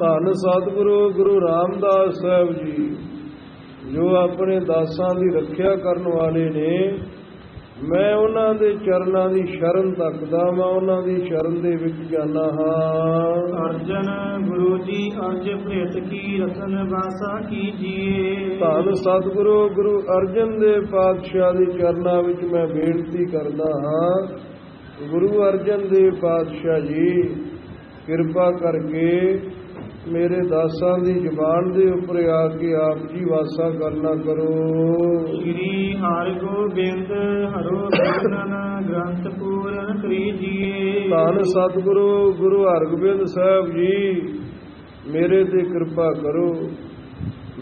ਧੰਨ ਸਤਿਗੁਰੂ ਗੁਰੂ ਰਾਮਦਾਸ ਸਾਹਿਬ ਜੀ ਜੋ ਆਪਣੇ ਦਾਸਾਂ ਦੀ ਰੱਖਿਆ ਕਰਨ ਵਾਲੇ ਨੇ ਮੈਂ ਉਹਨਾਂ ਦੇ ਚਰਨਾਂ ਦੀ ਸ਼ਰਨ ਤੱਕਦਾ ਮੈਂ ਉਹਨਾਂ ਦੀ ਸ਼ਰਨ ਦੇ ਵਿੱਚ ਜਾਣਾ ਹਾਂ। ਅਰਜਨ ਗੁਰੂ ਜੀ ਅਰਜ ਭੇਟ ਕੀ ਰਤਨ ਵਾਸਾ ਕੀਜੀਏ ਧੰਨ ਸਤਿਗੁਰੂ ਗੁਰੂ ਅਰਜਨ ਦੇਵ ਪਾਤਸ਼ਾਹ ਦੇ ਚਰਨਾਂ ਵਿੱਚ ਮੈਂ ਬੇਨਤੀ ਕਰਦਾ ਹਾਂ। ਗੁਰੂ ਅਰਜਨ ਦੇਵ ਪਾਤਸ਼ਾਹ ਜੀ ਕਿਰਪਾ ਕਰਕੇ ਮੇਰੇ ਦਾਸਾਂ ਦੀ ਜ਼ੁਬਾਨ ਦੇ ਉੱਪਰ ਆ ਕੇ ਆਪ ਜੀ ਵਾਸਾ ਕਰਨਾ ਕਰੋ। ਸ੍ਰੀ ਹਰਿ ਗੋਬਿੰਦ ਹਰੋ ਬਿਰਨਨ ਗ੍ਰੰਥ ਪੂਰਨ ਕਰੀਜੀਏ। ਧੰਨ ਸਤਿਗੁਰੂ ਗੁਰੂ ਹਰਗੋਬਿੰਦ ਸਾਹਿਬ ਜੀ ਮੇਰੇ ਤੇ ਕਿਰਪਾ ਕਰੋ।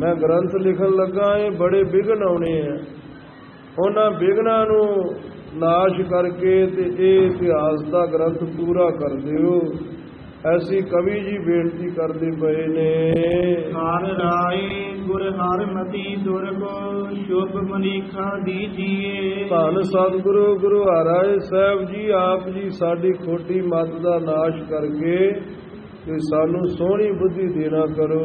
ਮੈਂ ਗ੍ਰੰਥ ਲਿਖਣ ਲੱਗਾ ਇਹ ਬੜੇ ਵਿਘਨ ਆਉਣੇ ਆ ਉਹਨਾਂ ਵਿਘਨਾਂ ਨੂੰ ਨਾਸ਼ ਕਰਕੇ ਤੇ ਇਹ ਇਤਿਹਾਸ ਦਾ ਗ੍ਰੰਥ ਪੂਰਾ ਕਰ ਦਿਓ। ਐਸੀ ਕਵੀ ਜੀ ਬੇਨਤੀ ਕਰਦੇ ਪਏ ਨੇ। ਹਰ ਰਾਏ ਗੁਰ ਹਰ ਮਤੀ ਦੁਰਗੋ ਸ਼ੁਭ ਮਨੀਖਾ ਦੀਜੀਏ ਧੰਨ ਸਤਿਗੁਰੂ ਗੁਰੂ ਹਰਾਏ ਸਾਹਿਬ ਜੀ ਆਪ ਜੀ ਸਾਡੀ ਖੋਟੀ ਮਤ ਦਾ ਨਾਸ਼ ਕਰਕੇ ਤੇ ਸਾਨੂੰ ਸੋਹਣੀ ਬੁੱਧੀ ਦੇਣਾ ਕਰੋ।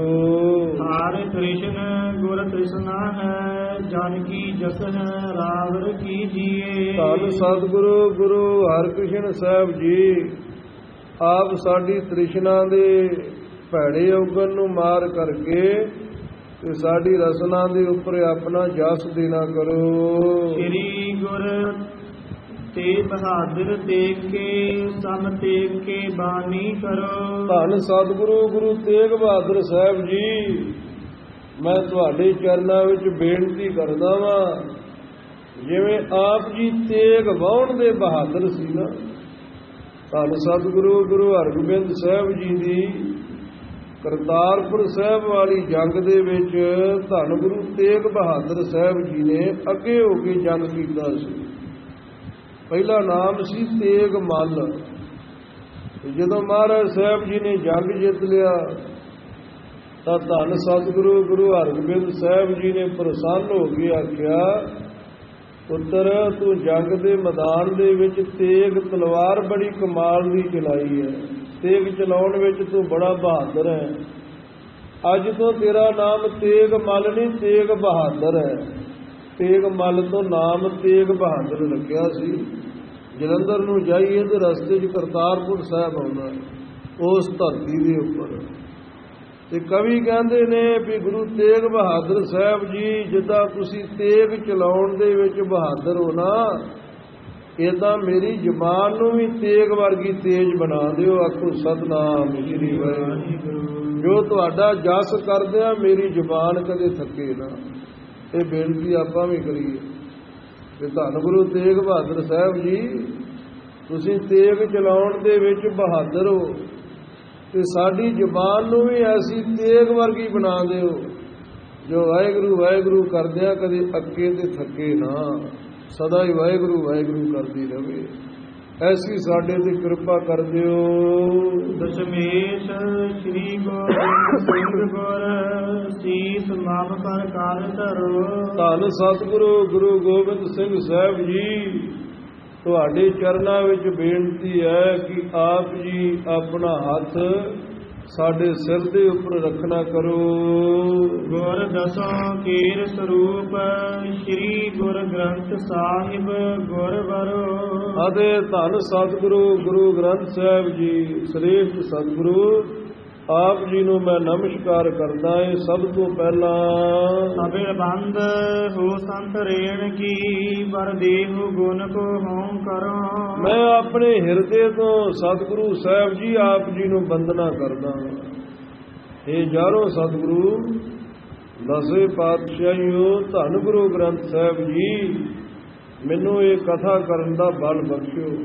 ਹਰ ਕ੍ਰਿਸ਼ਨ ਗੁਰ ਕ੍ਰਿਸ਼ਨਾ ਹੈ ਜਨ ਕੀ ਜਸ ਹੈ ਰਾਵਰ ਕੀਜੀਏ ਧੰਨ ਸਤਿਗੁਰੂ ਗੁਰੂ ਹਰਕ੍ਰਿਸ਼ਨ ਸਾਹਿਬ ਜੀ। ਆਪ ਸਾਡੀ ਤ੍ਰਿਸ਼ਨਾ ਦੇ ਭੈੜੇ ਔਗਣ ਨੂੰ ਮਾਰ ਕਰਕੇ ਤੇ ਸਾਡੀ ਰਸਨਾ ਦੇ ਉੱਪਰ ਆਪਣਾ ਜਸ ਦੇਣਾ ਕਰੋ। ਸ੍ਰੀ ਗੁਰ ਤੇ ਬਹਾਦਰ ਦੇਖ ਕੇ ਸਮ ਤੇਗ ਕੇ ਬਾਣੀ ਕਰੋ। ਧੰਨ ਸਤਿਗੁਰੂ ਗੁਰੂ ਤੇਗ ਬਹਾਦਰ ਸਾਹਿਬ ਜੀ ਮੈਂ ਤੁਹਾਡੇ ਚਰਨਾਂ ਵਿੱਚ ਬੇਨਤੀ ਕਰਦਾ ਵਾਂ ਜਿਵੇਂ ਆਪ ਜੀ ਤੇਗ ਵਾਉਣ ਦੇ ਬਹਾਦਰ ਸੀ ਨਾ ਧੰਨ ਸਤਿਗੁਰੂ, ਗੁਰੂ ਹਰਗੋਬਿੰਦ ਸਾਹਿਬ ਜੀ ਦੀ ਕਰਤਾਰਪੁਰ ਸਾਹਿਬ ਵਾਲੀ ਜੰਗ ਦੇ ਵਿੱਚ ਧੰਨ ਗੁਰੂ ਤੇਗ ਬਹਾਦਰ ਸਾਹਿਬ ਜੀ ਨੇ ਅੱਗੇ ਹੋ ਕੇ ਜੰਗ ਕੀਤਾ ਸੀ। ਪਹਿਲਾ ਨਾਮ ਸੀ ਤੇਗ ਮੱਲ। ਜਦੋਂ ਮਹਾਰਾਜ ਸਾਹਿਬ ਜੀ ਨੇ ਜੰਗ ਜਿੱਤ ਲਿਆ, ਤਾਂ ਧੰਨ ਸਤਿਗੁਰੂ, ਗੁਰੂ ਹਰਗੋਬਿੰਦ ਸਾਹਿਬ ਜੀ ਨੇ ਪ੍ਰਸੰਨ ਹੋ ਕੇ ਆਖਿਆ ਪੁੱਤਰ, ਤੂੰ ਜੰਗ ਦੇ ਮੈਦਾਨ ਦੇ ਵਿੱਚ ਤੇਗ ਤਲਵਾਰ ਬੜੀ ਕਮਾਲ ਦੀ ਚਲਾਈ ਹੈ। ਤੇਗ ਚਲਾਉਣ ਵਿੱਚ ਤੂੰ ਬੜਾ ਬਹਾਦਰ ਹੈ। ਅੱਜ ਤੋਂ ਤੇਰਾ ਨਾਮ ਤੇਗ ਮੱਲ ਨਹੀਂ, ਤੇਗ ਬਹਾਦਰ ਹੈ। ਤੇਗ ਮੱਲ ਤੋਂ ਨਾਮ ਤੇਗ ਬਹਾਦਰ ਰੱਖਿਆ ਸੀ। ਜਲੰਧਰ ਨੂੰ ਜਾਈਏ ਤੇ ਰਸਤੇ 'ਚ ਕਰਤਾਰਪੁਰ ਸਾਹਿਬ ਆਉਣਾ ਉਸ ਧਰਤੀ ਦੇ ਉੱਪਰ। ਤੇ ਕਵੀ ਕਹਿੰਦੇ ਨੇ ਵੀ ਗੁਰੂ ਤੇਗ ਬਹਾਦਰ ਸਾਹਿਬ ਜੀ, ਜਿੱਦਾਂ ਤੁਸੀਂ ਤੇਗ ਚਲਾਉਣ ਦੇ ਵਿੱਚ ਬਹਾਦਰ ਹੋ ਨਾ ਇਦਾਂ ਮੇਰੀ ਜ਼ੁਬਾਨ ਨੂੰ ਵੀ ਤੇਗ ਵਰਗੀ ਤੇਜ਼ ਬਣਾ ਦਿਓ, ਆਖੋ ਸਤਨਾਮ ਸ੍ਰੀ ਵਾਹਿਗੁਰੂ। ਜੋ ਤੁਹਾਡਾ ਜਸ ਕਰਦੇ ਆ, ਮੇਰੀ ਜ਼ੁਬਾਨ ਕਦੇ ਥੱਕੇ ਨਾ। ਇਹ ਬੇਨਤੀ ਆਪਾਂ ਵੀ ਕਰੀਏ ਤੇ ਧੰਨ ਗੁਰੂ ਤੇਗ ਬਹਾਦਰ ਸਾਹਿਬ ਜੀ, ਤੁਸੀਂ ਤੇਗ ਚਲਾਉਣ ਦੇ ਵਿੱਚ ਬਹਾਦਰ ਹੋ। ਤੇ ਸਾਡੀ ਜ਼ੁਬਾਨ ਨੂੰ ਵੀ ਐਸੀ ਤੇਗ ਵਰਗੀ ਬਣਾ ਦਿਓ ਜੋ ਵਾਹਿਗੁਰੂ ਵਾਹਿਗੁਰੂ ਕਰਦਿਆਂ ਕਦੇ ਅੱਕੇ ਤੇ ਥੱਕੇ ਨਾ। ਸਦਾ ਹੀ ਵਾਹਿਗੁਰੂ ਵਾਹਿਗੁਰੂ ਕਰਦੀ ਰਵੇ। ਐਸੀ ਸਾਡੇ ਤੇ ਕਿਰਪਾ ਕਰ ਦਿਓ। ਦਸ਼ਮੇਸ਼ ਸ੍ਰੀ ਗੋਬਿੰਦ ਸਿੰਘ ਗੁਰ ਸੀਸ ਮਾਪ ਕਰ ਕਰ ਧਰੋ। ਧੰਨ ਸਤਿਗੁਰੂ ਗੁਰੂ ਗੋਬਿੰਦ ਸਿੰਘ ਸਾਹਿਬ ਜੀ। ਤੁਹਾਡੇ ਚਰਨਾਂ ਵਿੱਚ ਬੇਨਤੀ ਹੈ ਕਿ ਆਪ ਜੀ ਆਪਣਾ ਹੱਥ ਸਾਡੇ ਸਿਰ ਦੇ ਉੱਪਰ ਰੱਖਣਾ ਕਰੋ। ਗੁਰ ਦਸੋਂ ਕੀਰ ਸਰੂਪ ਸ੍ਰੀ ਗੁਰ ਗ੍ਰੰਥ ਸਾਹਿਬ ਗੁਰ ਵਰੋ। ਅਤੇ ਧੰਨ ਸਤਿਗੁਰੂ ਗੁਰੂ ਗ੍ਰੰਥ ਸਾਹਿਬ ਜੀ ਸ੍ਰੇਸ਼ਟ ਸਤਿਗੁਰੂ ਆਪ ਜੀ ਨੂੰ ਮੈਂ ਨਮਸਕਾਰ ਕਰਦਾ ਹਾਂ ਸਭ ਤੋਂ ਪਹਿਲਾਂ। ਸਭੇ ਬੰਦ ਹੋ ਸੰਤ ਰੇਣ ਕੀ ਵਰ ਦੇਹੁ ਗੁਣ ਕੋ ਹਉ ਕਰੋ। ਮੈਂ ਆਪਣੇ ਹਿਰਦੇ ਤੋਂ ਸਤਿਗੁਰੂ ਸਾਹਿਬ ਜੀ ਆਪ ਜੀ ਨੂੰ ਬੰਦਨਾ ਕਰਦਾ ਹਾਂ। ਇਹ ਜਾਰੋ ਸਤਿਗੁਰੂ ਦਸੇ ਪਾਤਸ਼ਾਹੀਓ ਧੰਨ ਗੁਰੂ ਗ੍ਰੰਥ ਸਾਹਿਬ ਜੀ ਮੈਨੂੰ ਇਹ ਕਥਾ ਕਰਨ ਦਾ ਬਲ ਬਖਸ਼ਿਓ।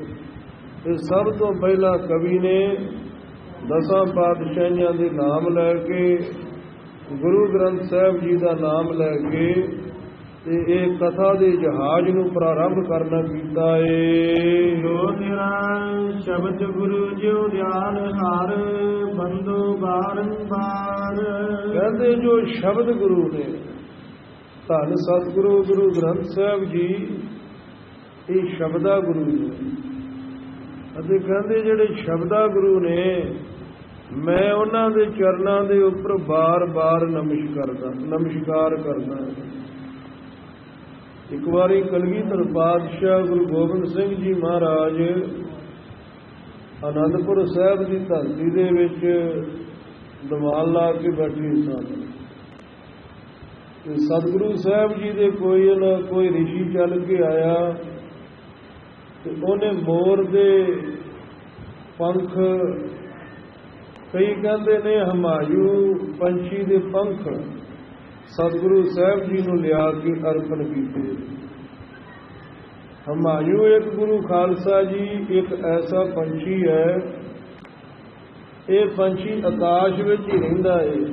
ਇਹ ਸਭ ਤੋਂ ਪਹਿਲਾਂ ਕਵੀ ਨੇ ਦਸਾਂ ਪਾਤਸ਼ਾਹੀਆਂ ਦੇ ਨਾਮ ਲੈ ਕੇ ਗੁਰੂ ਗ੍ਰੰਥ ਸਾਹਿਬ ਜੀ ਦਾ ਨਾਮ ਲੈ ਕੇ ਤੇ ਇਹ ਕਥਾ ਦੇ ਜਹਾਜ਼ ਨੂੰ ਪ੍ਰਾਰੰਭ ਕਰਨਾ ਕੀਤਾ ਏ। ਜੋ ਤੇਰਾ ਸ਼ਬਦ ਗੁਰੂ ਜਿਉ ਦਿਆਲ ਹਾਰ ਬੰਦੋ ਬਾਰੰਬਾਰ ਕਹਿੰਦੇ ਜੋ ਸ਼ਬਦ ਗੁਰੂ ਨੇ ਧੰਨ ਸਤਿਗੁਰੂ ਗੁਰੂ ਗ੍ਰੰਥ ਸਾਹਿਬ ਜੀ ਇਹ ਸ਼ਬਦਾ ਗੁਰੂ ਨੇ। ਅਤੇ ਕਹਿੰਦੇ ਜਿਹੜੇ ਸ਼ਬਦਾ ਗੁਰੂ ਨੇ ਮੈਂ ਉਹਨਾਂ ਦੇ ਚਰਨਾਂ ਦੇ ਉੱਪਰ ਬਾਰ-ਬਾਰ ਨਮਸਕਾਰ ਕਰਦਾ ਨਮਸਕਾਰ ਕਰਦਾ ਇੱਕ ਵਾਰੀ ਕਲਗੀਧਰ ਪਾਤਸ਼ਾਹ ਗੁਰੂ ਗੋਬਿੰਦ ਸਿੰਘ ਜੀ ਮਹਾਰਾਜ ਆਨੰਦਪੁਰ ਸਾਹਿਬ ਦੀ ਧਰਤੀ ਦੇ ਵਿੱਚ ਦਮਾਲ ਲਾ ਕੇ ਬੈਠੇ ਸਨ। ਤੇ ਸਤਿਗੁਰੂ ਸਾਹਿਬ ਜੀ ਦੇ ਕੋਈ ਨਾ ਕੋਈ ਰਿਸ਼ੀ ਚੱਲ ਕੇ ਆਇਆ ਤੇ ਉਹਨੇ ਮੋਰ ਦੇ ਪੰਖ ਕਈ ਕਹਿੰਦੇ ਨੇ ਹਮਾਯੂ ਪੰਛੀ ਦੇ ਪੰਖ ਸਤਿਗੁਰੂ ਸਾਹਿਬ ਜੀ ਨੂੰ ਲਿਆ ਕੇ ਅਰਪਣ ਕੀਤੇ। ਹਮਾਯੂ ਇੱਕ ਗੁਰੂ ਖਾਲਸਾ ਜੀ, ਇੱਕ ਐਸਾ ਪੰਛੀ ਹੈ। ਇਹ ਪੰਛੀ ਆਕਾਸ਼ ਵਿੱਚ ਹੀ ਰਹਿੰਦਾ ਏ।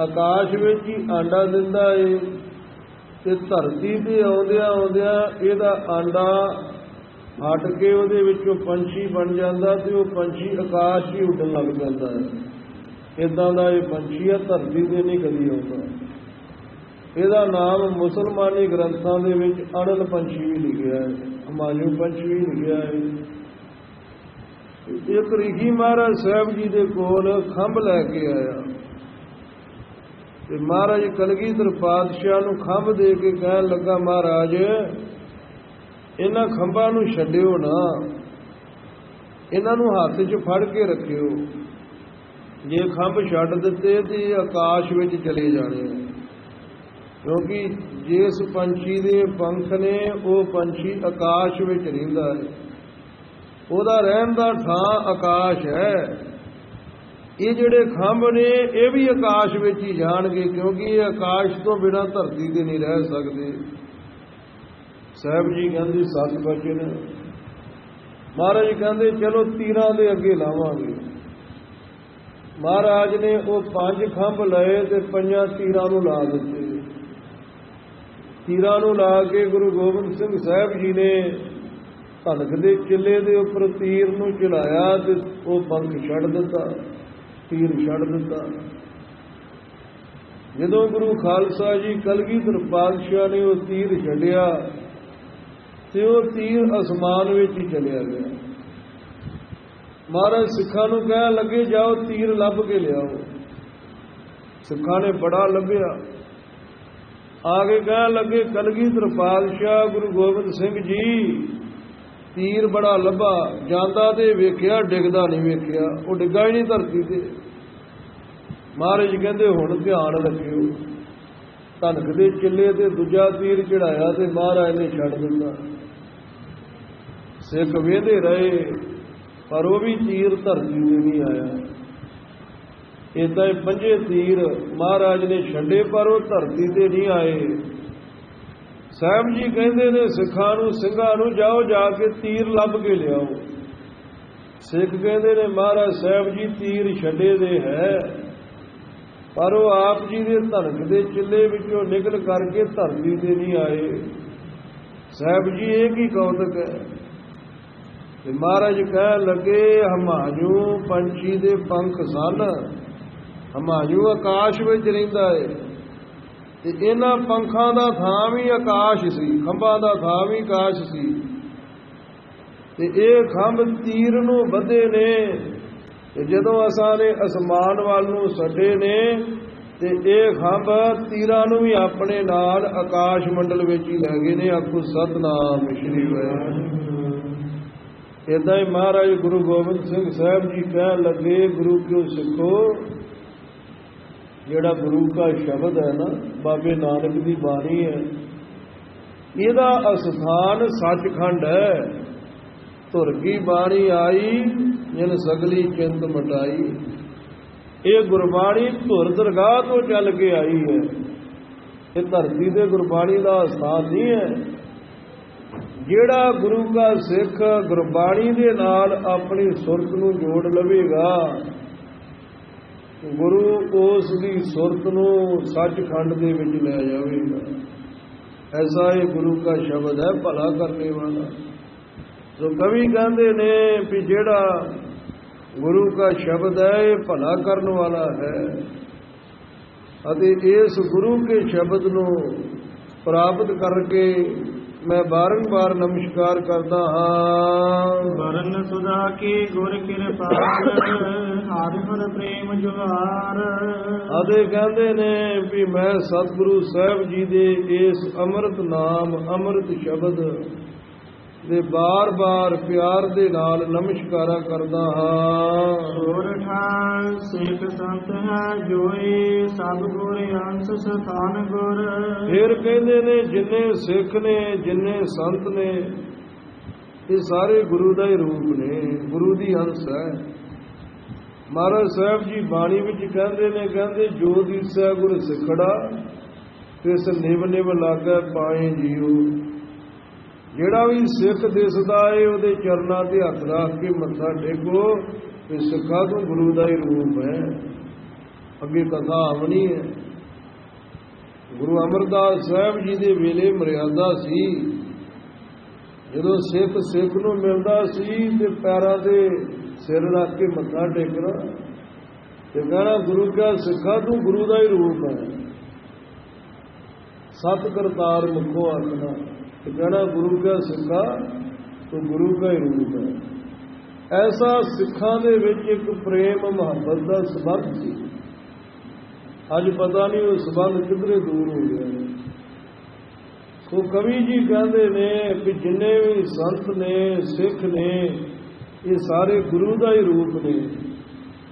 ਆਕਾਸ਼ ਵਿੱਚ ਹੀ ਆਂਡਾ ਦਿੰਦਾ ਏ ਤੇ ਧਰਤੀ ਤੇ ਆਉਂਦਿਆਂ ਆਉਂਦਿਆਂ ਇਹਦਾ ਆਂਡਾ ਹਟ ਕੇ ਉਹਦੇ ਵਿੱਚੋਂ ਪੰਛੀ ਬਣ ਜਾਂਦਾ ਤੇ ਉਹ ਪੰਛੀ ਆਕਾਸ਼ ਹੀ ਉੱਡਣ ਲੱਗ ਜਾਂਦਾ ਹੈ। ਇਦਾਂ ਦਾ ਇਹ ਪੰਛੀ ਆ, ਧਰਤੀ ਤੇ ਨਹੀਂ ਕਦੀ ਆਉਂਦਾ। ਇਹਦਾ ਨਾਮ ਮੁਸਲਮਾਨੀ ਗ੍ਰੰਥਾਂ ਦੇ ਵਿੱਚ ਅਣਲ ਪੰਛੀ ਵੀ ਲਿਖਿਆ ਹੈ, ਹਮਾਯੂ ਪੰਛੀ ਵੀ ਲਿਖਿਆ ਹੈ। ਇੱਕ ਰਿਖੀ ਮਹਾਰਾਜ ਸਾਹਿਬ ਜੀ ਦੇ ਕੋਲ ਖੰਭ ਲੈ ਕੇ ਆਇਆ। ਤੇ ਮਹਾਰਾਜ ਕਲਗੀਧਰ ਪਾਤਸ਼ਾਹ ਨੂੰ ਖੰਭ ਦੇ ਕੇ ਕਹਿਣ ਲੱਗਾ, ਮਹਾਰਾਜ ਇਹਨਾਂ ਖੰਭਾਂ ਨੂੰ ਛੱਡਿਓ ਨਾ। ਇਹਨਾਂ ਨੂੰ ਹੱਥ 'ਚ ਫੜ ਕੇ ਰੱਖਿਓ। ਜੇ ਖੰਭ ਛੱਡ ਦਿੱਤੇ ਤੇ ਆਕਾਸ਼ ਵਿੱਚ ਚਲੇ ਜਾਣੇ। ਕਿਉਂਕਿ ਜਿਸ ਪੰਛੀ ਦੇ ਪੰਖ ਨੇ, ਉਹ ਪੰਛੀ ਆਕਾਸ਼ ਵਿੱਚ ਰਹਿੰਦਾ ਹੈ। ਉਹਦਾ ਰਹਿਣ ਦਾ ਥਾਂ ਆਕਾਸ਼ ਹੈ। ਇਹ ਜਿਹੜੇ ਖੰਭ ਨੇ, ਇਹ ਵੀ ਆਕਾਸ਼ ਵਿੱਚ ਹੀ ਜਾਣਗੇ, ਕਿਉਂਕਿ ਇਹ ਆਕਾਸ਼ ਤੋਂ ਬਿਨਾਂ ਧਰਤੀ ਤੇ ਨਹੀਂ ਰਹਿ ਸਕਦੇ। ਸਾਹਿਬ ਜੀ ਕਹਿੰਦੇ ਸੱਤ ਬਚਨ ਮਹਾਰਾਜ ਕਹਿੰਦੇ, ਚਲੋ ਤੀਰਾਂ ਦੇ ਅੱਗੇ ਲਾਵਾਂਗੇ। ਮਹਾਰਾਜ ਨੇ ਉਹ ਪੰਜ ਖੰਭ ਲਏ ਤੇ ਪੰਜਾਂ ਤੀਰਾਂ ਨੂੰ ਲਾ ਦਿੱਤੇ। ਤੀਰਾਂ ਨੂੰ ਲਾ ਕੇ ਗੁਰੂ ਗੋਬਿੰਦ ਸਿੰਘ ਸਾਹਿਬ ਜੀ ਨੇ ਧਨਕ ਦੇ ਕਿਲੇ ਦੇ ਉੱਪਰ ਤੀਰ ਨੂੰ ਚਲਾਇਆ ਤੇ ਉਹ ਪੰਖ ਛੱਡ ਦਿੱਤਾ, ਤੀਰ ਛੱਡ ਦਿੱਤਾ। ਜਦੋਂ ਗੁਰੂ ਖਾਲਸਾ ਜੀ ਕਲਗੀਧਰ ਪਾਤਸ਼ਾਹ ਨੇ ਉਹ ਤੀਰ ਛੱਡਿਆ ਤੇ ਉਹ ਤੀਰ ਅਸਮਾਨ ਵਿੱਚ ਹੀ ਚਲਿਆ ਗਿਆ। ਮਹਾਰਾਜ ਸਿੱਖਾਂ ਨੂੰ ਕਹਿਣ ਲੱਗੇ, ਜਾਓ ਤੀਰ ਲੱਭ ਕੇ ਲਿਆਓ। ਸਿੱਖਾਂ ਨੇ ਬੜਾ ਲੱਭਿਆ। ਆਗੇ ਕਹਿਣ ਲੱਗੇ, ਕਲਗੀਧਰ ਪਾਤਸ਼ਾਹ ਗੁਰੂ ਗੋਬਿੰਦ ਸਿੰਘ ਜੀ, ਤੀਰ ਬੜਾ ਲੱਭਾ। ਜਾਂਦਾ ਤੇ ਵੇਖਿਆ, ਡਿੱਗਦਾ ਨਹੀਂ ਵੇਖਿਆ। ਉਹ ਡਿੱਗਾ ਹੀ ਨਹੀਂ ਧਰਤੀ ਤੇ। ਮਹਾਰਾਜ ਕਹਿੰਦੇ, ਹੁਣ ਧਿਆਨ ਰੱਖਿਓ। ਧਨਕ ਦੇ ਚਿੱਲੇ ਤੇ ਦੂਜਾ ਤੀਰ ਚੜਾਇਆ ਤੇ ਮਹਾਰਾਜ ਨੇ ਛੱਡ ਦਿੱਤਾ। ਸਿੱਖ ਵੇਦੇ ਰਹੇ, ਪਰ ਉਹ ਵੀ ਤੀਰ ਧਰਤੀ ਤੇ ਨਹੀਂ ਆਇਆ। ਇਦਾਂ ਹੀ ਪੰਜੇ ਤੀਰ ਮਹਾਰਾਜ ਨੇ ਛੱਡੇ, ਪਰ ਉਹ ਧਰਤੀ ਤੇ ਨਹੀਂ ਆਏ। ਸਾਹਿਬ ਜੀ ਕਹਿੰਦੇ ਨੇ, ਸਿੱਖਾਂ ਨੂੰ, ਸਿੰਘਾਂ ਨੂੰ ਜਾਓ, ਜਾ ਕੇ ਤੀਰ ਲੱਭ ਕੇ ਲਿਆਓ। ਸਿੱਖ ਕਹਿੰਦੇ ਨੇ, ਮਹਾਰਾਜ ਸਾਹਿਬ ਜੀ ਤੀਰ ਛੱਡੇ ਦੇ ਹੈ, ਪਰ ਉਹ ਆਪ ਜੀ ਦੇ ਧਰਮ ਦੇ ਚਿੱਲੇ ਵਿੱਚੋਂ ਨਿਕਲ ਕਰਕੇ ਧਰਤੀ ਤੇ ਨਹੀਂ ਆਏ। ਸਾਹਿਬ ਜੀ, ਇਹ ਕੀ ਕੌਤਕ ਹੈ? ਤੇ ਮਹਾਰਾਜ ਕਹਿ ਲੱਗੇ, ਹਮਾਜੂ ਪੰਛੀ ਦੇ ਪੰਖ ਸਨ। ਹਮਾਜੂ ਆਕਾਸ਼ ਵਿੱਚ ਰਹਿੰਦਾ ਏ। ਤੇ ਇਹਨਾਂ ਪੰਖਾਂ ਦਾ ਥਾਂ ਵੀ ਆਕਾਸ਼ ਸੀ, ਖੰਭਾਂ ਦਾ ਥਾਂ ਵੀ ਆਕਾਸ਼ ਸੀ। ਤੇ ਇਹ ਖੰਭ ਤੀਰ ਨੂੰ ਵਧੇ ਨੇ। ਤੇ ਜਦੋਂ ਅਸਾਂ ਨੇ ਅਸਮਾਨ ਵੱਲ ਨੂੰ ਛੱਡੇ ਨੇ, ਤੇ ਇਹ ਖੰਭ ਤੀਰਾਂ ਨੂੰ ਵੀ ਆਪਣੇ ਨਾਲ ਆਕਾਸ਼ ਮੰਡਲ ਵਿੱਚ ਹੀ ਲੈ ਗਏ ਨੇ। ਆਖੋ, ਸਤਨਾਮ, ਸ਼੍ਰੀ ਵਾਹਿਗੁਰੂ। ਇਦਾਂ ਹੀ ਮਹਾਰਾਜ ਗੁਰੂ ਗੋਬਿੰਦ ਸਿੰਘ ਸਾਹਿਬ ਜੀ ਕਹਿਣ ਲੱਗੇ, ਗੁਰੂ ਕਿਉ ਸਿੱਖੋ? ਜਿਹੜਾ ਗੁਰੂ ਦਾ ਸ਼ਬਦ ਹੈ ਨਾ, ਬਾਬੇ ਨਾਨਕ ਦੀ ਬਾਣੀ ਹੈ। ਇਹਦਾ ਅਸਥਾਨ ਸੱਚਖੰਡ ਹੈ। ਧੁਰ ਕੀ ਬਾਣੀ ਆਈ, ਜਿਨ ਸਗਲੀ ਚਿੰਤ ਮਟਾਈ। ਇਹ ਗੁਰਬਾਣੀ ਧੁਰ ਦਰਗਾਹ ਤੋਂ ਚੱਲ ਕੇ ਆਈ ਹੈ। ਇਹ ਧਰਤੀ ਦੇ ਗੁਰਬਾਣੀ ਦਾ ਅਸਥਾਨ ਨਹੀਂ ਹੈ। ਜਿਹੜਾ ਗੁਰੂ ਦਾ ਸਿੱਖ ਗੁਰਬਾਣੀ ਦੇ ਨਾਲ ਆਪਣੀ ਸੁਰਤ ਨੂੰ ਜੋੜ ਲਵੇਗਾ, ਗੁਰੂ ਉਸ ਦੀ ਸੁਰਤ ਨੂੰ ਸੱਚਖੰਡ ਦੇ ਵਿੱਚ ਲੈ ਜਾਵੇਗਾ। ਐਸਾ ਇਹ ਗੁਰੂ ਦਾ ਸ਼ਬਦ ਹੈ, ਭਲਾ ਕਰਨੇ ਵਾਲਾ। ਜੋ ਕਵੀ ਕਹਿੰਦੇ ਨੇ ਵੀ ਜਿਹੜਾ ਗੁਰੂ ਦਾ ਸ਼ਬਦ ਹੈ, ਇਹ ਭਲਾ ਕਰਨ ਵਾਲਾ ਹੈ। ਅਤੇ ਇਸ ਗੁਰੂ ਕੇ ਸ਼ਬਦ ਨੂੰ ਪ੍ਰਾਪਤ ਕਰਕੇ ਮੈਂ ਬਾਰੰਬਾਰ ਨਮਸਕਾਰ ਕਰਦਾ ਹਾਂ। ਵਰਨ ਸੁਦਾ ਕੀ ਗੁਰ ਕਿਰਪਾਲ ਹਰ ਹਰ ਪ੍ਰੇਮ ਜੁਹਾਰ ਆਦੇ ਕਹਿੰਦੇ ਨੇ ਵੀ ਮੈਂ ਸਤਿਗੁਰੂ ਸਾਹਿਬ ਜੀ ਦੇ ਇਸ ਅੰਮ੍ਰਿਤ ਨਾਮ ਅੰਮ੍ਰਿਤ ਸ਼ਬਦ ਦੇ ਬਾਰ-ਬਾਰ ਪਿਆਰ ਦੇ ਨਾਲ ਨਮਸਕਾਰਾਂ ਕਰਦਾ ਹਾਂ। ਸਿੱਖ ਸੰਤ ਹੈ ਜੋਏ ਸਭ ਗੁਰ ਅੰਸ਼ ਸਥਾਨ ਗੁਰ। ਫਿਰ ਕਹਿੰਦੇ ਨੇ ਜਿੰਨੇ ਸਿੱਖ ਨੇ ਜਿੰਨੇ ਸੰਤ ਨੇ ਇਹ ਸਾਰੇ ਗੁਰੂ ਦਾ ਹੀ ਰੂਪ ਨੇ ਗੁਰੂ ਦੀ ਅੰਸ਼ ਹੈ। ਮਹਾਰਾਜ ਸਾਹਿਬ ਜੀ ਬਾਣੀ ਵਿੱਚ ਕਹਿੰਦੇ ਨੇ ਕਹਿੰਦੇ ਜੋ ਦੀਸੈ ਗੁਰ ਸਿੱਖੜਾ ਤਿਸ ਨਿਵ ਨਿਵ ਲਾਗੈ ਪਾਏ ਜੀਉ। ਜਿਹੜਾ ਵੀ ਸਿੱਖ ਦਿਸਦਾ ਏ, ਉਹਦੇ ਚਰਨਾਂ ਤੇ ਹੱਥ ਰੱਖ ਕੇ ਮੱਥਾ ਟੇਕੋ ਤੇ ਸਿੱਖਾ ਤੋਂ ਗੁਰੂ ਦਾ ਹੀ ਰੂਪ ਹੈ। ਅੱਗੇ ਕਥਾ ਆਵਣੀ ਹੈ। ਗੁਰੂ ਅਮਰਦਾਸ ਸਾਹਿਬ ਜੀ ਦੇ ਵੇਲੇ ਮਰਿਆਦਾ ਸੀ। ਜਦੋਂ ਸਿੱਖ ਸਿੱਖ ਨੂੰ ਮਿਲਦਾ ਸੀ ਤੇ ਪੈਰਾਂ ਦੇ ਸਿਰ ਰੱਖ ਕੇ ਮੱਥਾ ਟੇਕਣਾ ਤੇ ਕਹਿੰਦਾ ਗੁਰੂ ਕਾ ਸਿੱਖਾ ਤੂੰ ਗੁਰੂ ਦਾ ਹੀ ਰੂਪ ਹੈ। ਸਤ ਕਰਤਾਰ ਮੁਖੋਂ ਆਖਣਾ। ਤੇ ਕਹਿਣਾ ਗੁਰੂ ਕਾ ਸਿੱਖਾ ਤੂੰ ਗੁਰੂ ਕਾ ਹੀ ਰੂਪ ਹੈ। ਐਸਾ ਸਿੱਖਾਂ ਦੇ ਵਿੱਚ ਇੱਕ ਪ੍ਰੇਮ ਮੁਹੱਬਤ ਦਾ ਸਬੰਧ ਸੀ। ਅੱਜ ਪਤਾ ਨਹੀਂ ਉਹ ਸਬੰਧ ਕਿਧਰੇ ਦੂਰ ਹੋ ਗਿਆ। ਹੈ ਸੋ ਕਵੀ ਜੀ ਕਹਿੰਦੇ ਨੇ ਕਿ ਜਿੰਨੇ ਵੀ ਸੰਤ ਨੇ, ਸਿੱਖ ਨੇ, ਇਹ ਸਾਰੇ ਗੁਰੂ ਦਾ ਹੀ ਰੂਪ ਨੇ।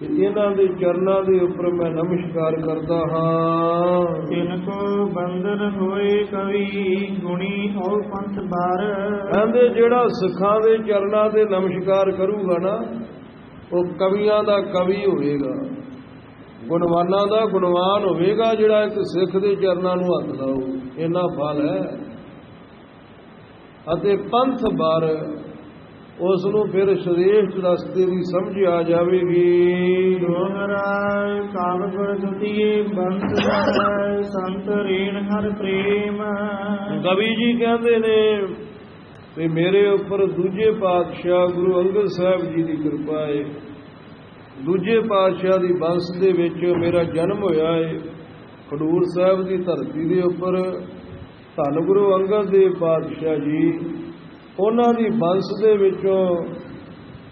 ਤੇ ਇਹਨਾਂ ਦੇ ਚਰਨਾਂ ਦੇ ਉੱਪਰ ਮੈਂ ਨਮਸਕਾਰ ਕਰਦਾ ਹਾਂ। ਤਿਨ ਕੋ ਬੰਦਨ ਹੋਏ ਕਵੀ ਗੁਣੀ ਹੋ ਪੰਥ ਬਾਰ। ਕਹਿੰਦੇ ਜਿਹੜਾ ਸਿੱਖਾਂ ਦੇ ਚਰਨਾਂ ਤੇ ਨਮਸਕਾਰ ਕਰੂਗਾ ਨਾ ਉਹ ਕਵੀਆਂ ਦਾ ਕਵੀ ਹੋਵੇਗਾ। ਗੁਣਵਾਨਾਂ ਦਾ ਗੁਣਵਾਨ ਹੋਵੇਗਾ ਜਿਹੜਾ ਇੱਕ ਸਿੱਖ ਦੇ ਚਰਨਾਂ ਨੂੰ ਹੱਥ ਲਾਊ। ਇਹਨਾਂ ਫਲ ਹੈ। ਅਤੇ ਪੰਥ ਬਾਰ ਉਸ ਨੂੰ ਫਿਰ ਸ੍ਰੇਸ਼ਟ ਰਸਤੇ ਦੀ ਸਮਝ ਆ ਜਾਵੇਗੀ। ਦੋਹਰਾ ਕਾਵ ਗੁਰ ਦੁਤੀਏ ਬੰਤ ਹੈ ਸੰਤ ਰੇਣ ਹਰ ਪ੍ਰੇਮ। ਕਵੀ ਜੀ ਕਹਿੰਦੇ ਨੇ ਵੀ ਮੇਰੇ ਉੱਪਰ ਦੂਜੇ ਪਾਤਸ਼ਾਹ ਗੁਰੂ ਅੰਗਦ ਸਾਹਿਬ ਜੀ ਦੀ ਕਿਰਪਾ ਹੈ ਦੂਜੇ ਪਾਤਸ਼ਾਹ ਦੀ ਬੰਸ ਦੇ ਵਿੱਚ ਮੇਰਾ ਜਨਮ ਹੋਇਆ ਹੈ ਖਡੂਰ ਸਾਹਿਬ ਦੀ ਧਰਤੀ ਦੇ ਉੱਪਰ ਧੰਨ ਗੁਰੂ ਅੰਗਦ ਦੇਵ ਪਾਤਸ਼ਾਹ ਜੀ ਉਹਨਾਂ ਦੀ ਬੰਸ ਦੇ ਵਿੱਚੋਂ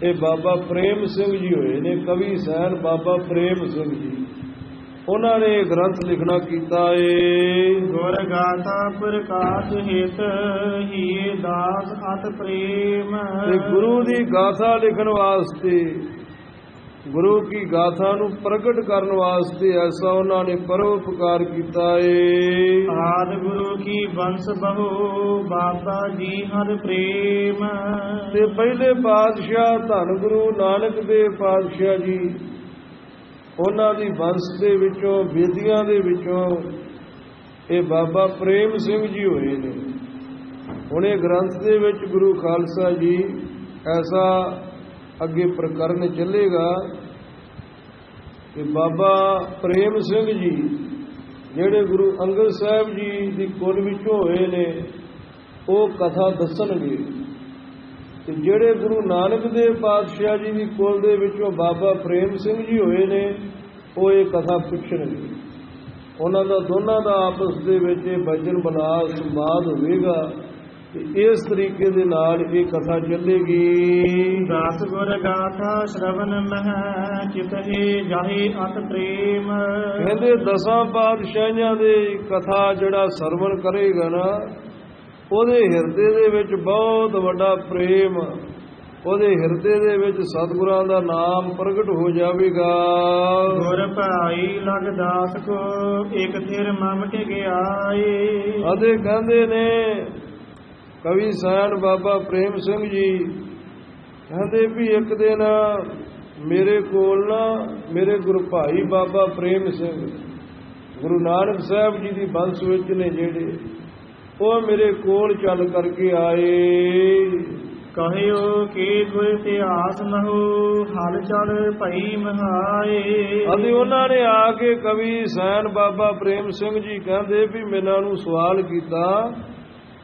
ਇਹ ਬਾਬਾ ਪ੍ਰੇਮ ਸਿੰਘ ਜੀ ਹੋਏ ਨੇ ਕਵੀ ਸੈਨ ਬਾਬਾ ਪ੍ਰੇਮ ਸਿੰਘ ਜੀ। ਉਹਨਾਂ ਨੇ ਗ੍ਰੰਥ ਲਿਖਣਾ ਕੀਤਾ ਏ। ਗੁਰ ਗਾਥਾ ਪ੍ਰਕਾਸ਼ ਹਿਤ ਹੀ ਦਾਸ ਅਤ ਪ੍ਰੇਮ। ਤੇ ਗੁਰੂ ਦੀ ਗਾਥਾ ਲਿਖਣ ਵਾਸਤੇ ਗੁਰੂ ਕੀ ਗਾਥਾ ਨੂੰ ਪ੍ਰਗਟ ਕਰਨ ਵਾਸਤੇ ਐਸਾ ਉਹਨਾਂ ਨੇ ਪਰਉਪਕਾਰ ਕੀਤਾ ਏ। ਆਦ ਗੁਰੂ ਕੀ ਬੰਸ ਬਹੁ ਬਾਬਾ ਜੀ ਹਰ ਪ੍ਰੇਮ। ਤੇ ਪਹਿਲੇ ਪਾਤਸ਼ਾਹ ਧੰਨ ਗੁਰੂ ਨਾਨਕ ਦੇਵ ਪਾਤਸ਼ਾਹ ਜੀ ਉਹਨਾਂ ਦੀ ਬੰਸ ਦੇ ਵਿੱਚੋਂ ਬੇਦੀਆਂ ਦੇ ਵਿੱਚੋਂ ਇਹ ਬਾਬਾ ਪ੍ਰੇਮ ਸਿੰਘ ਜੀ ਹੋਏ ਨੇ। ਉਹਨੇ ਗ੍ਰੰਥ ਦੇ ਵਿੱਚ ਗੁਰੂ ਖਾਲਸਾ ਜੀ ਐਸਾ ਅੱਗੇ ਪ੍ਰਕਰਨ ਚੱਲੇਗਾ ਕਿ ਬਾਬਾ ਪ੍ਰੇਮ ਸਿੰਘ ਜੀ, ਜਿਹੜੇ ਗੁਰੂ ਅੰਗਦ ਸਾਹਿਬ ਜੀ ਦੀ ਕੁਲ ਵਿੱਚੋਂ ਹੋਏ ਨੇ, ਉਹ ਕਥਾ ਦੱਸਣਗੇ ਤੇ ਜਿਹੜੇ ਗੁਰੂ ਨਾਨਕ ਦੇਵ ਪਾਤਸ਼ਾਹ ਜੀ ਦੀ ਕੁਲ ਦੇ ਵਿੱਚੋਂ ਬਾਬਾ ਪ੍ਰੇਮ ਸਿੰਘ ਜੀ ਹੋਏ ਨੇ, ਉਹ ਇਹ ਕਥਾ ਪੁੱਛਣਗੇ। ਉਹਨਾਂ ਦਾ ਦੋਨਾਂ ਦਾ ਆਪਸ ਦੇ ਵਿੱਚ ਇਹ ਭਜਨ ਬਲਾਸ ਸੰਵਾਦ ਹੋਵੇਗਾ। ਇਸ ਤਰੀਕੇ ਦੇ ਨਾਲ ਇਹ ਕਥਾ ਚੱਲੇਗੀ। ਦਾਸ ਗੁਰ ਗਾਥਾ ਸ਼ਰਵਨ ਮਹਿ ਚਿਤਹਿ ਜਾਹੇ ਅਤ ਪ੍ਰੇਮ। ਕਹਿੰਦੇ ਦਸਾਂ ਪਾਤਸ਼ਾਹਾਂ ਦੇ ਕਥਾ ਜਿਹੜਾ ਸਰਵਣ ਕਰੇਗਾ ਨਾ ਉਹਦੇ ਹਿਰਦੇ ਦੇ ਵਿੱਚ ਬਹੁਤ ਵੱਡਾ ਪ੍ਰੇਮ ਉਹਦੇ ਹਿਰਦੇ ਦੇ ਵਿੱਚ ਸਤਿਗੁਰਾਂ ਦਾ ਨਾਮ ਪ੍ਰਗਟ ਹੋ ਜਾਵੇਗਾ। ਗੁਰ ਭਾਈ ਲਗ ਦਾਸ ਕੋ ਇਕ ਥਿਰ ਮਮ ਕੇ ਗਿਆਏ। ਅਤੇ ਕਹਿੰਦੇ ਨੇ ਕਵੀ ਸਾਇਣ ਬਾਬਾ ਪ੍ਰੇਮ ਸਿੰਘ ਜੀ ਕਹਿੰਦੇ ਵੀ ਇੱਕ ਦਿਨ ਮੇਰੇ ਕੋਲ ਨਾ ਮੇਰੇ ਗੁਰੂ ਭਾਈ ਬਾਬਾ ਪ੍ਰੇਮ ਸਿੰਘ ਗੁਰੂ ਨਾਨਕ ਸਾਹਿਬ ਜੀ ਦੀ ਬੰਸ ਵਿੱਚ ਨੇ ਜਿਹੜੇ ਉਹ ਮੇਰੇ ਕੋਲ ਚੱਲ ਕਰਕੇ ਆਏ। ਕਹਿਓ ਕਿ ਗੁਰ ਇਤਿਹਾਸ ਮਹੋ ਹਲ ਚਲ ਭਈ ਮਹਾਏ। ਅਤੇ ਉਹਨਾਂ ਨੇ ਆ ਕੇ ਕਵੀ ਸੈਨ ਬਾਬਾ ਪ੍ਰੇਮ ਸਿੰਘ ਜੀ ਕਹਿੰਦੇ ਵੀ ਮੈਨਾਂ ਨੂੰ ਸਵਾਲ ਕੀਤਾ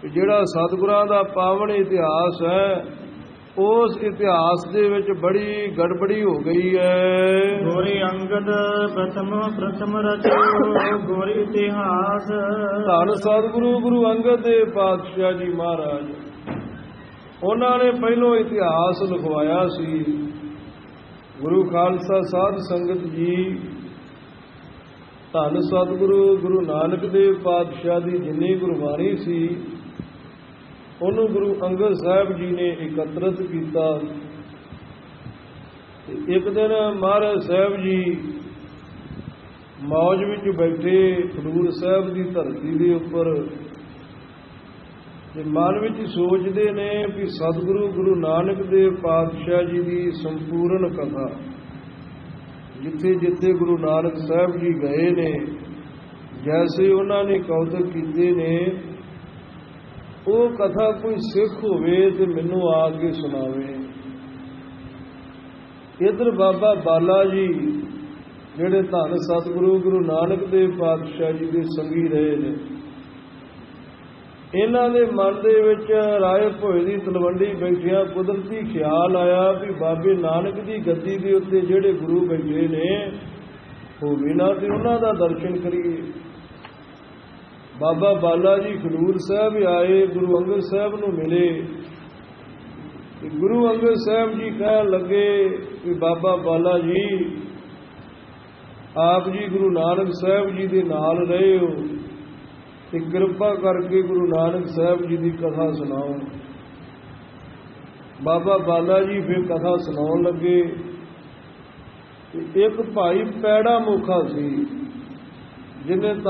ਜਿਹੜਾ ਸਤਿਗੁਰਾਂ ਦਾ ਪਾਵਨ ਇਤਿਹਾਸ ਹੈ ਉਸ ਇਤਿਹਾਸ ਦੇ ਵਿੱਚ ਬੜੀ ਗੜਬੜੀ ਹੋ ਗਈ ਹੈ। ਗੋਰੀ ਅੰਗਦ ਪ੍ਰਥਮ ਪ੍ਰਥਮ ਰਚੋ ਗੋਰੀ ਇਤਿਹਾਸ। ਧੰਨ ਸਤਿਗੁਰੂ ਗੁਰੂ ਅੰਗਦ ਦੇਵ ਪਾਤਸ਼ਾਹ ਜੀ ਮਹਾਰਾਜ ਉਹਨਾਂ ਨੇ ਪਹਿਲੋਂ ਇਤਿਹਾਸ ਲਿਖਵਾਇਆ ਸੀ। ਗੁਰੂ ਖਾਲਸਾ ਸਾਧ ਸੰਗਤ ਜੀ ਧੰਨ ਸਤਿਗੁਰੂ ਗੁਰੂ ਨਾਨਕ ਦੇਵ ਪਾਤਸ਼ਾਹ ਦੀ ਜਿੰਨੀ ਗੁਰਬਾਣੀ ਸੀ ਉਹਨੂੰ ਗੁਰੂ ਅੰਗਦ ਸਾਹਿਬ ਜੀ ਨੇ ਇਕੱਤਰਤ ਕੀਤਾ। ਤੇ ਇੱਕ ਦਿਨ ਮਹਾਰਾਜ ਸਾਹਿਬ ਜੀ ਮੌਜ ਵਿੱਚ ਬੈਠੇ ਖਡੂਰ ਸਾਹਿਬ ਦੀ ਧਰਤੀ ਦੇ ਉੱਪਰ। ਤੇ ਮਨ ਵਿੱਚ ਸੋਚਦੇ ਨੇ ਕਿ ਸਤਿਗੁਰੂ ਗੁਰੂ ਨਾਨਕ ਦੇਵ ਪਾਤਸ਼ਾਹ ਜੀ ਦੀ ਸੰਪੂਰਨ ਕਥਾ, ਜਿੱਥੇ ਜਿੱਥੇ ਗੁਰੂ ਨਾਨਕ ਸਾਹਿਬ ਜੀ ਗਏ ਨੇ, ਜੈਸੇ ਉਹਨਾਂ ਨੇ ਕੌਤਕ ਕੀਤੇ ਨੇ ਉਹ ਕਥਾ ਕੋਈ ਸਿੱਖ ਹੋਵੇ ਤੇ ਮੈਨੂੰ ਆ ਕੇ ਸੁਣਾਵੇ। ਇਧਰ ਬਾਬਾ ਬਾਲਾ ਜੀ, ਜਿਹੜੇ ਧੰਨ ਸਤਿਗੁਰੂ ਗੁਰੂ ਨਾਨਕ ਦੇਵ ਪਾਤਸ਼ਾਹ ਜੀ ਦੇ ਸੰਗੀ ਰਹੇ ਨੇ। ਇਹਨਾਂ ਦੇ ਮਨ ਦੇ ਵਿੱਚ ਰਾਏ ਭੋਏ ਦੀ ਤਲਵੰਡੀ ਬੈਠਿਆ ਕੁਦਰਤੀ ਖਿਆਲ ਆਇਆ ਵੀ ਬਾਬੇ ਨਾਨਕ ਦੀ ਗੱਦੀ ਦੇ ਉੱਤੇ ਜਿਹੜੇ ਗੁਰੂ ਬੈਠੇ ਨੇ ਹੋਵੇ ਨਾ ਤੇ ਉਹਨਾਂ ਦਾ ਦਰਸ਼ਨ ਕਰੀਏ। ਬਾਬਾ ਬਾਲਾ ਜੀ ਖਡੂਰ ਸਾਹਿਬ ਆਏ, ਗੁਰੂ ਅੰਗਦ ਸਾਹਿਬ ਨੂੰ ਮਿਲੇ। ਤੇ ਗੁਰੂ ਅੰਗਦ ਸਾਹਿਬ ਜੀ ਕਹਿਣ ਲੱਗੇ ਕਿ ਬਾਬਾ ਬਾਲਾ ਜੀ, ਆਪ ਜੀ ਗੁਰੂ ਨਾਨਕ ਸਾਹਿਬ ਜੀ ਦੇ ਨਾਲ ਰਹੇ ਹੋ ਤੇ ਕਿਰਪਾ ਕਰਕੇ ਗੁਰੂ ਨਾਨਕ ਸਾਹਿਬ ਜੀ ਦੀ ਕਥਾ ਸੁਣਾਓ। ਬਾਬਾ ਬਾਲਾ ਜੀ ਫਿਰ ਕਥਾ ਸੁਣਾਉਣ ਲੱਗੇ। ਤੇ ਇੱਕ ਭਾਈ ਪੈੜਾ ਮੁਖਾ ਸੀ ਜਿਹਨੇ